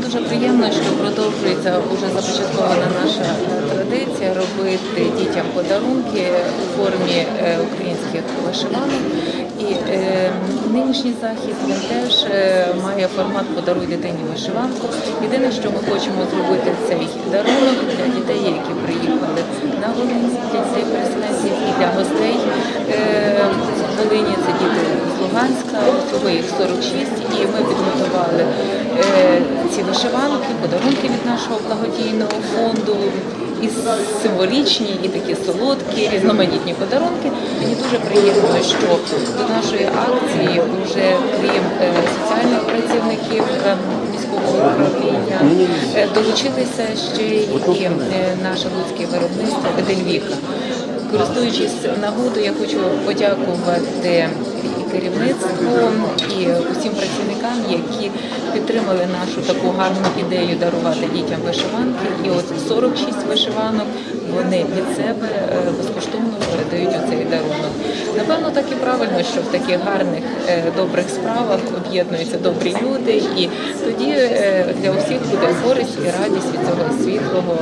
дуже приємно, що продовжується вже започаткована наша е, традиція робити дітям подарунки у формі е, українських вишиванок. І е, нинішній захід він теж е, має формат подаруй дитині вишиванку. Єдине, що ми хочемо зробити цей дарунок для дітей, які приїхали на Волинь, для дітей переселенців і для гостей е, Волині. Це діти з Луганська, всього їх 46, і ми підготували е, ці вишиванки, подарунки від нашого благодійного фонду. І символічні, і такі солодкі, різноманітні подарунки. Мені дуже приємно, що до нашої акції вже крім е, соціальних працівників е, міського управління долучилися ще й наше луцьке виробництво Едельвіка. Користуючись нагодою, я хочу подякувати керівництву, і усім працівникам, які підтримали нашу таку гарну ідею дарувати дітям вишиванки. І от 46 вишиванок вони від себе е, безкоштовно передають у цей дарунок. Напевно, так і правильно, що в таких гарних е, добрих справах об'єднуються добрі люди, і тоді е, для усіх буде користь і радість від цього світлого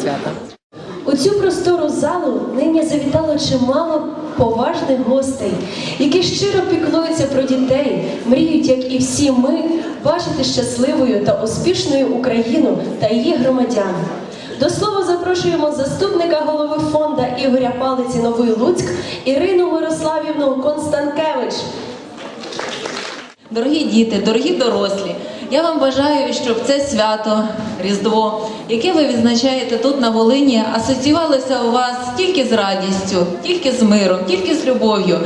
свята. У цю простору залу нині завітало чимало поважних гостей, які щиро піклуються про дітей, мріють, як і всі ми, бачити щасливою та успішною Україну та її громадян. До слова запрошуємо заступника голови фонду Ігоря Палиці Новий Луцьк Ірину Мирославівну Констанкевич. Дорогі діти, дорогі дорослі, я вам бажаю, щоб це свято, Різдво, яке ви відзначаєте тут на Волині, асоціювалося у вас тільки з радістю, тільки з миром, тільки з любов'ю.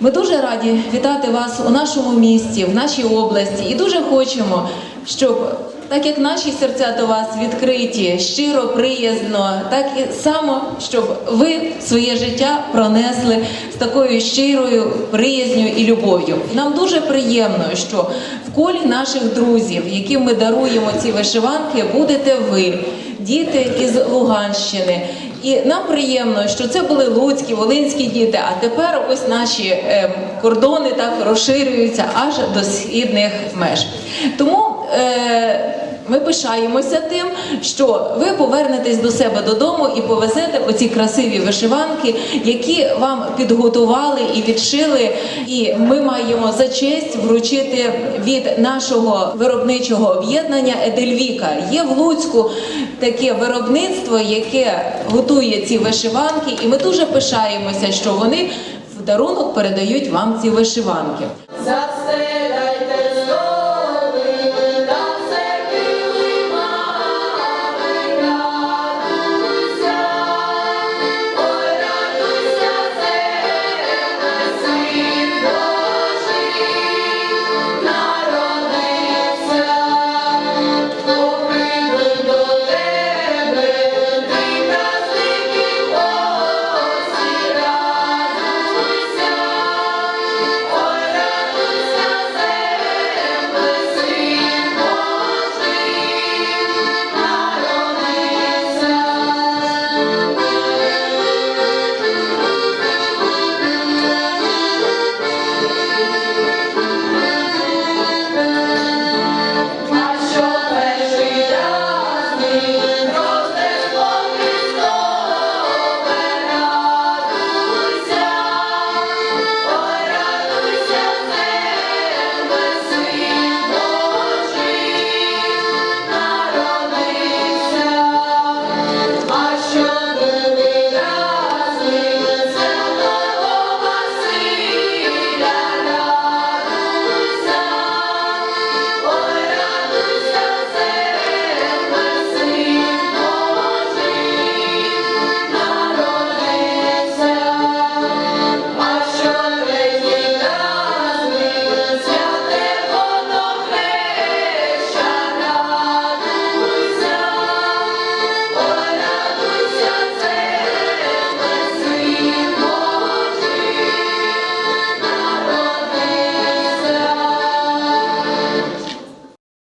Ми дуже раді вітати вас у нашому місті, в нашій області, і дуже хочемо, щоб так як наші серця до вас відкриті, щиро, приязно, так і само, щоб ви своє життя пронесли з такою щирою приязню і любов'ю. Нам дуже приємно, що в колі наших друзів, яким ми даруємо ці вишиванки, будете ви, діти із Луганщини. І нам приємно, що це були луцькі, волинські діти. А тепер ось наші е, кордони так розширюються аж до східних меж. Тому е, ми пишаємося тим, що ви повернетесь до себе додому і повезете оці красиві вишиванки, які вам підготували і відшили. І ми маємо за честь вручити від нашого виробничого об'єднання Едельвіка. Є в Луцьку таке виробництво, яке готує ці вишиванки, і ми дуже пишаємося, що вони в дарунок передають вам ці вишиванки.